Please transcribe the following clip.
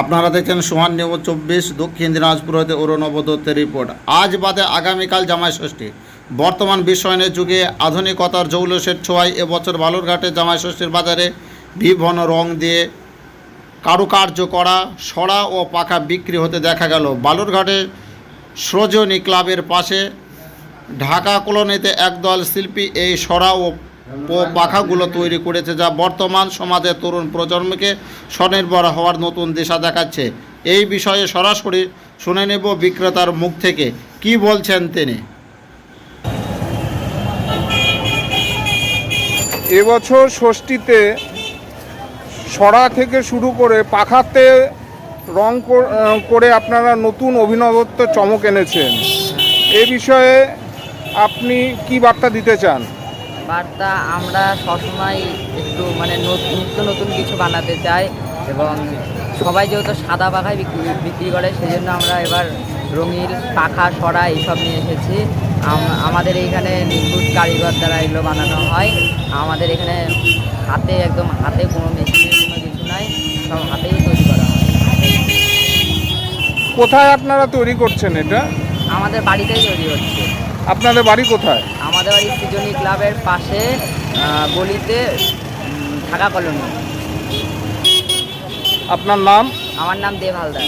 আপনারা দেখছেন সোহান নিউজ চব্বিশ, দক্ষিণ দিনাজপুর হতে অরুণব দত্তের রিপোর্ট। আজ বাদে আগামীকাল জামাই ষষ্ঠী। বর্তমান বিশ্বায়নের যুগে আধুনিকতার জৌলসের ছোঁয়ায় এবছর বালুরঘাটে জামাই ষষ্ঠীর বাজারে বিভিন্ন রং দিয়ে কারুকার্য করা সরা ও পাখা বিক্রি হতে দেখা গেল। বালুরঘাটে সৃজনী ক্লাবের পাশে ঢাকা কলোনিতে একদল শিল্পী এই সরা ও পাখাগুলো তৈরি করেছে যা বর্তমান সমাজের তরুণ প্রজন্মকে স্বনির্ভর হওয়ার নতুন দিশা দেখাচ্ছে। এই বিষয়ে সরাসরি শুনে নেব বিক্রেতার মুখ থেকে। কি বলছেন তিনি? এবছর ষষ্ঠীতে সরা থেকে শুরু করে পাখাতে রং করে আপনারা নতুন অভিনবত্ব চমক এনেছেন। এ বিষয়ে আপনি কি বার্তা দিতে চান? বার্তা আমরা সবসময় একটু মানে নত- নিত্য নতুন কিছু বানাতে চাই এবং সবাই যেহেতু সাদা পাখায় বিক্রি বিক্রি করে সেই জন্য আমরা এবার রঙিন পাখা সরা এইসব নিয়ে এসেছি। আমাদের এইখানে নিখুঁত কারিগর দ্বারা এগুলো বানানো হয়। আমাদের এখানে হাতে একদম হাতে কোনো মেশিনের কোনো কিছু নাই সব হাতেই তৈরি করা হয়। কোথায় আপনারা তৈরি করছেন এটা? আমাদের বাড়িতেই তৈরি হচ্ছে। আপনাদের বাড়ি কোথায়? আমাদের বাড়ি সৃজনী ক্লাবের পাশে গলিতে ঢাকা কলোনি। আপনার নাম? আমার নাম দেব হালদার।